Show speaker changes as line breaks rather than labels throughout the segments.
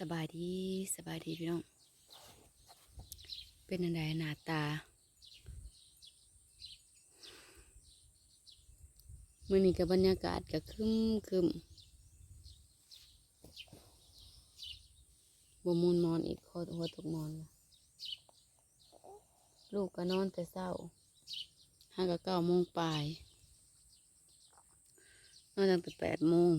สบายดีสบายดีพี่น้อง เป็นอันใดหน้าตา มื่อนี้กับบรรยากาศก็คึมคึมบมูนมอนอีกคอหัวตกมอนละลูกก็นอนแต่เศร้าห้ากับเก้าโมงปลายนอนตั้งแต่แปดโมง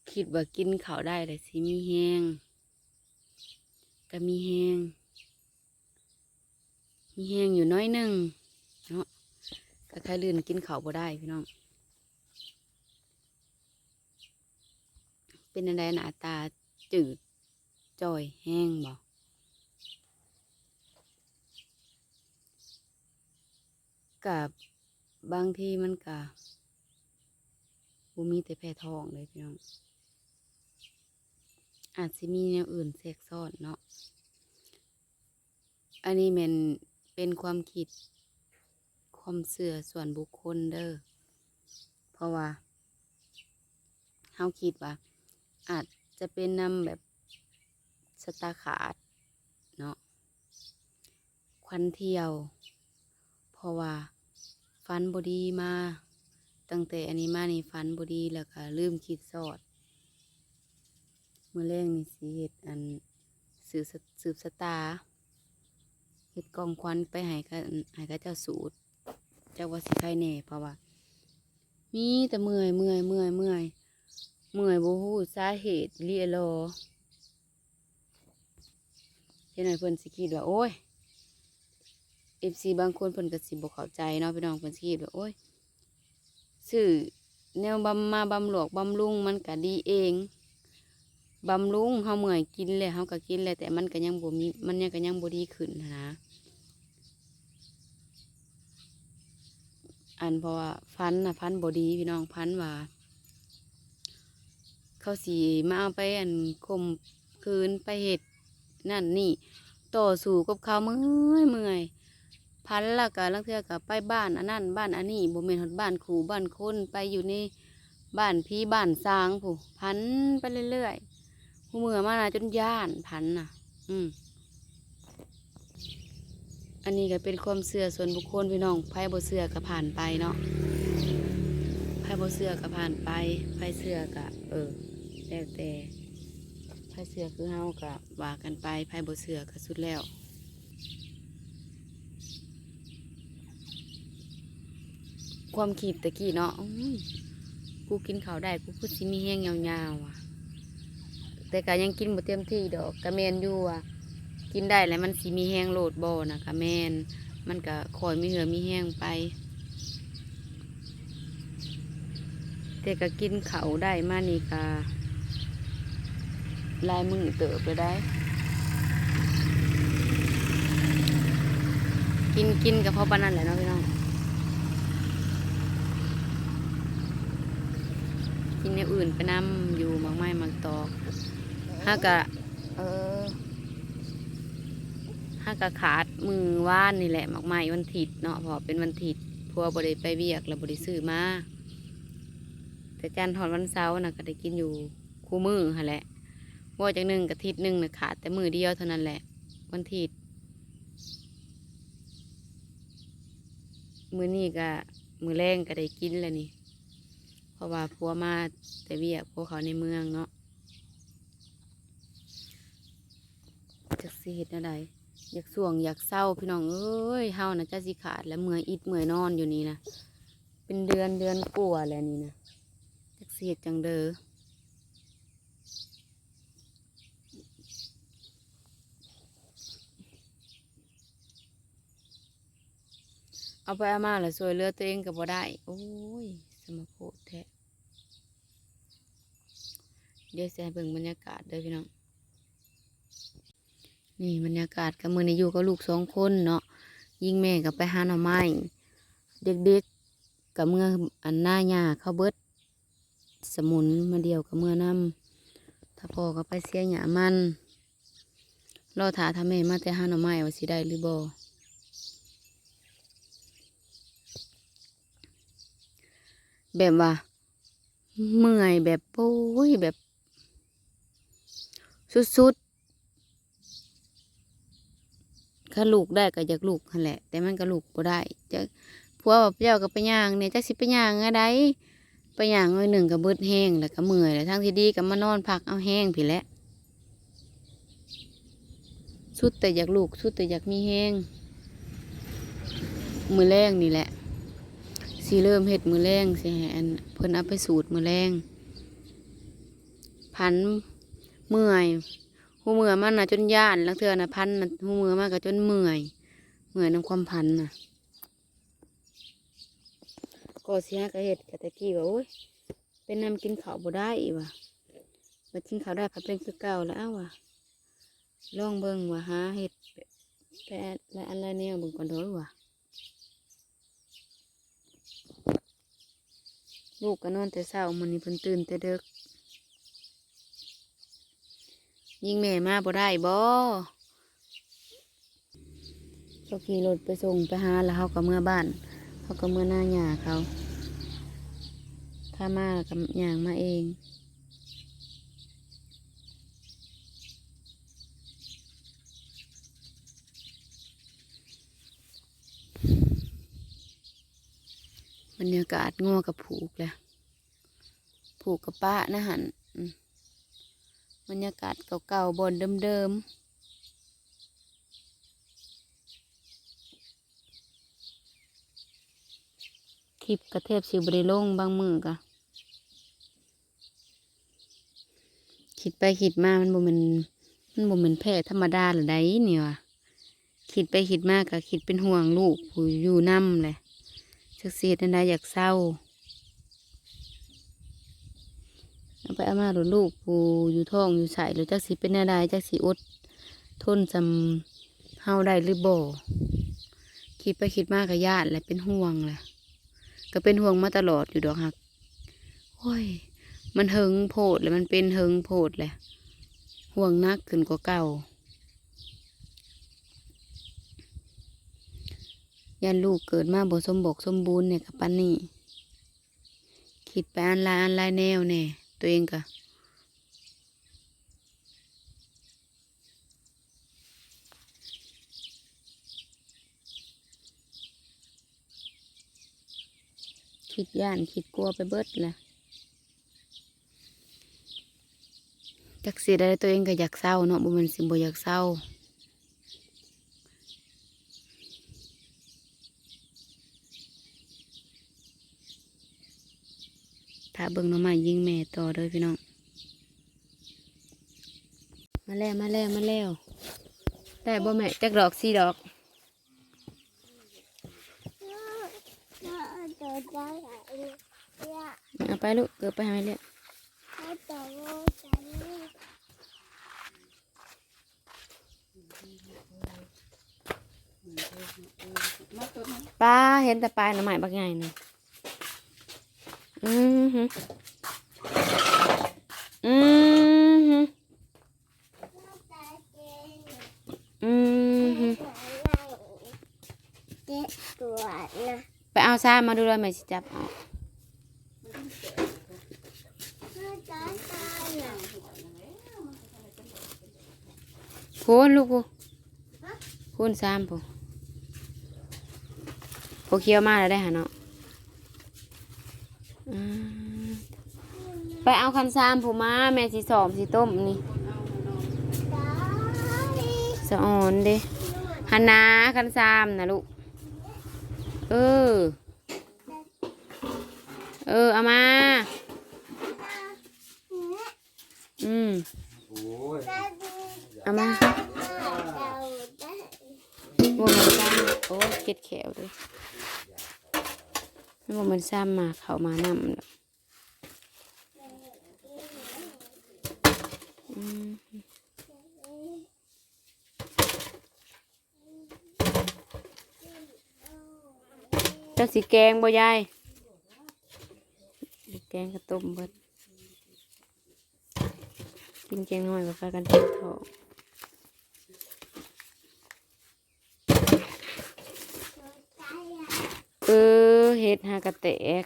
พู้น คิดว่ากินเขาได้แต่สิมีแห้งก็มีแห้งมีแห้งอยู่น้อยหนึ่งเนาะก็ใครลื่นกินเขาบ่ได้พี่น้อง เป็นอะไรหน้าตาจืดจ่อยแห้งบ่กับบางทีมันกะบ่มีแต่แพ้ท้องเลยพี่น้อง อาจสิมีแนวอื่นแทรกซ้อนเนาะ อันนี้มันเป็นความคิด ความเสื่อส่วนบุคคลเด้อ เพราะว่าเฮาคิดว่า อาจจะเป็นนำแบบสตาขาดเนาะ ควันเที่ยว เพราะว่าฟันบดีมา ตั้งแต่อันนี้มานี่ฟันบดีแล้วก็ลืมคิดสอด มื่อแรงนี่สิเฮ็ดอันสืบสืบสตาเฮ็ดกองควันไปให้กับให้กับเจ้าสูตร เจ้าว่าสิใครแน่เพราะว่า มีแต่เมื่อยเมื่อยเมื่อยเมื่อยเมื่อยบ่ฮู้สาเหตุเรียรอเฮ็ดให้เพิ่นสิคิดว่าโอ้ย FC บางคนเพิ่นก็สิบ่เข้าใจเนาะพี่น้องเพิ่นสิคิดว่าโอ้ยซื้อแนวบำมาบำหลวกบำรุงมันก็ดีเอง บำรุงเฮาเมื่อยกินแล้วเฮาก็กินแล้วแต่มันก็ยังบ่มีมันยังก็ยังบ่ดีขึ้นนะอันเพราะว่าฟันนะฟันบดีพี่น้องพันว่าเขาสีมาเอาไปอันคมคืนไปเห็ดนั่นนี่ ต่อสู้กับเขาเมื่อยเมื่อยพันละก็ลังเทือกับไปบ้านอันนั้นบ้านอันนี้บ่แม่นฮอดบ้านขู่บ้านคนไปอยู่ในบ้านพี่บ้านสร้างผู้พันไปเรื่อยๆ เมื่อมานะจนย่านพันน่ะ อืม อันนี้ก็เป็นความเชื่อส่วนบุคคลพี่น้องไพ่บ่เชื่อก็ผ่านไปเนาะไพ่บ่เชื่อก็ผ่านไปไพ่เชื่อก็เออแล้วแต่ไพ่เชื่อคือเฮาก็ว่ากันไปไพ่บ่เชื่อก็สุดแล้ว ความคิดตะกี้เนาะกูกินข้าวได้กูพูดสิมีแห้งยาวๆอะ แต่ก็ยังกินบ่เต็มที่ดอกกะแมนอยู่อะกินได้แล้วมันสีมีแห้งโหลดบ่นะคะแมนมันก็คอยมีเหือมีแห้งไป แต่ก็กินเขาได้มานี่ก็ลายมือเติบไปได้ กินกินกับพ่อปานั่นแหละเนาะพี่น้องกินในอื่นไปนำอยู่มากไม้มากตอก ห้ากะเออห้ากะขาดมือว่านนี่แหละหมากไม้วันถิดเนาะเพอเป็นวันถิดพัวบริไปเวียกแล้วบริซื้อมา แต่จันทร์ถอนวันเสาร์นะก็ได้กินอยู่คู่มือหั่นแหละว่าจากหนึ่งกับทิศหนึ่งนะขาดแต่มือเดียวเท่านั้นแหละ วันถิดมือนี่ก็มือแรงก็ได้กินแล้วนี่ เพราะว่าพัวมาแต่เวียกพวกเขาในเมืองเนาะ จักสิเฮ็ดอะไรอยากส่วงอยากเศร้าพี่น้องเอ้ยเฮานะจะสิขาดแล้วเมื่อยอิดเมื่อยนอนอยู่นี่นะเป็นเดือนเดือนกลัวแล้วนี่นะจักสิเฮ็ดจังเด้อเอาไปเอามาแล้วสวยเลือตัวเองก็บ่ได้ โอ้ย สมโพธแท้เดี๋ยวจะให้เบิ่งบรรยากาศเด้อพี่น้อง นี่บรรยากาศกับมือในอยู่กับลูกสองคนเนาะยิ่งแม่กับไปหาหน่อไม้เด็กๆกับเมื่ออันหน้าหญ้าเข้าเบิด สมุนมาเดียวกับเมื่อนำถ้าพอก็ไปเสียหญ้ามันรอถาถ้าแม่มาแต่หาหน่อไม้ว่าสิได้หรือบ่แบบว่า เมื่อยแบบโอ้ยแบบ สุดๆ ถ้าลูกได้ก็อยากลูกนั่นแหละ แต่มันก็ลูกบ่ได้จะผัวแบบเจ้าก็ไปย่างเนี่ยจักสิไปย่างอะไรไปย่างหน่อยหนึ่งก็เบิดแห้งแล้วก็เมื่อยแล้วทั้งที่ดีก็มานอนพักเอาแห้งพี่แหละสุดแต่อยากลูกสุดแต่อยากมีแห้งมือแรงนี่แหละสิเริ่มเฮ็ดมือแรงสิให้อันเพิ่นเอาไปสูตรมือแรงพันเมื่อย หูเมื่อมันนะจนย่านแล้วเทือน่ะพันนะหูเมื่อมากก็จนเมื่อย เมื่อยน้ำความพันนะก็เสียกระเห็ดกะตะกี้ว่าโอ้ยเป็นน้ำกินข้าวบ่ได้อีว่ะมากินข้าวได้ผัดเป็นคือเก่าแล้วว่ะลองเบิ่งว่าหาเห็ดแปะและอะไรแนวเบิ่งก่อนเด้อว่ะลูกก็นอนแต่เช้ามื้อนี้เพิ่นตื่นแต่เด็ก ยิงแม่มาบ่ได้บ่เขาขี่รถไปส่งไปหาแล้วเขาก็เมื่อบ้านเขาก็เมื่อหน้าหยาเขา ถ้ามากับหยางมาเองบรรยากาศงัวกับผูกแหละผูกกับป้านะหัน บรรยากาศเก่าๆบนเดิมๆคลิปกระเทบสิบริลงบางมือกะคิดไปคิดมามันบ่มันมันบ่มันแพ้ธรรมดาหรือใดเนี่ยวะคิดไปคิดมากกะคิดเป็นห่วงลูกผู้อยู่น้ำเลยจักเสียดันใดอยากเศร้า เอาไปอามาหรือลูกผู้อยู่ท้องอยู่ใส่หรือจักสิเป็นอะไรจักสิอด ทนจำเฮาได้หรือบ่คิดไปคิดมากกะญาติแหละเป็นห่วงแหละก็เป็นห่วงมาตลอดอยู่ดอกฮักโอ้ย มันเฮงโพดเลยมันเป็นเฮงโพดแหละห่วงนักขึ้นกว่าเก่ายันลูกเกิดมาบ่สมบกสมบูรณ์เนี่ยกับปันนี่คิดไปอันลายอันลายแนวแน่ ตัวเองก็คิดย่านคิดกลัวไปเบิดแหละจักสิได้ตัวเองก็อยากเศร้าเนาะบุมันสิบ่อยากเศร้า ถ้าเบิ่งน้องใหม่ยิงแม่ต่อเด้อพี่น้อง มาแล้วมาแล้วมาแล้ว ได้บ่แม่จักดอกสี่ดอก เอาไปลูกเกือบไปหาเลยปลาเห็นแต่ปลายหน้ำใหม่บักใหญ่นะ อือหืออือหืออือหือไปเอาซ่ามาดูเลยแม่สิจับเอาพูนลูกพูพูนซ้ำพูพอเคี้ยวมาแล้วได้หาเนาะอืม ไปเอาคันซ้ำผู้มาแม่สิสอมสิต้มนี่สะอ่อนเด้หันนาคันซ้ำนะลูก เออ เออ เอามา อืม
โอ้ย
เอามาบ่มันซ้ำโอ้เก็ดแขวเลย มันบ่มันซ้ำมาเขามานำดอกอืมเจ้าสีแกงบ่ยายแกงกระตุ้มเบิดกินแกงหน้อยกับกันเจ็บท้อง เออเห็ดหากระแตก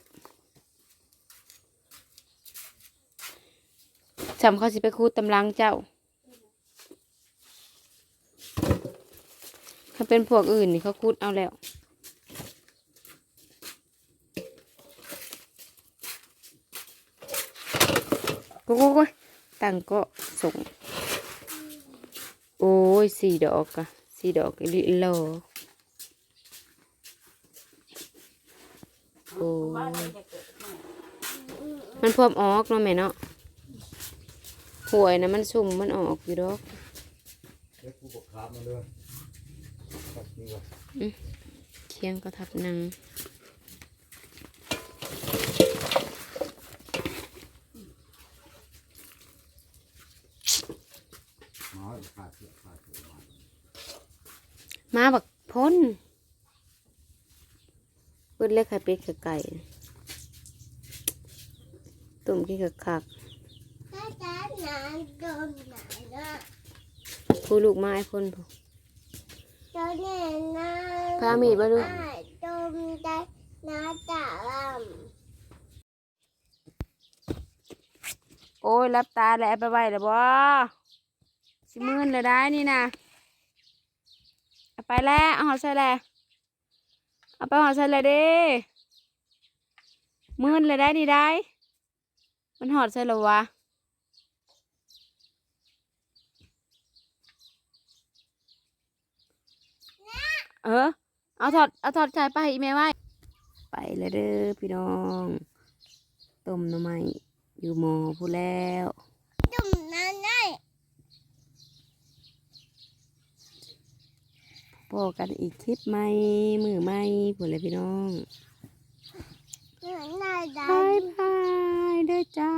จำเขาสิไปคูดตำลังเจ้า ถ้าเป็นพวกอื่นนี่เขาคูดเอาแล้วกูกูกูตังก็ส่ง โอ้ยสี่ดอกอะสี่ดอกอีหลิโล โอ้ยมันพร้อมออกเนาะแม่เนาะหวยนะมันสุ่มมันออกอยู่ดอก
เดี๋ยวกูบอกขาบมาเลยครับนี่ก่อน
เคียงก็ทับหนัง
หมาขาดเสือขาดเสือมา
มาบักพ้น เปิดเล็กไข่เป็ดไข่ไก่ตุ่มกินกับคัก
ถ้าจะหนาโดนหนาละ
ผู้ลูกไม้พ้นผู้
โดนเนี่ยนะ
พามีดมาดู
อ้ายโดนได้นาจ่าล
โอ้ยรับตาแล้วเอาไปไว้แล้วบ่สิมื่นเลยได้นี่นะเอาไปแล้วเอาหอใส่แล้ว เอาไปหอใส่เลยเด้มื่นเลยได้นี่ได้ มันหอดใส่แล้วะเออ เอาถอด เอาถอดใจไปอีเมไว้ ไปเลยเด้อพี่น้อง ต้มหน่อไม้อยู่หมอพูดแล้ว พอกันอีกคลิปใหม่มือใหม่ผลเลยพี่น้อง
บายบายเด้
อเจ้า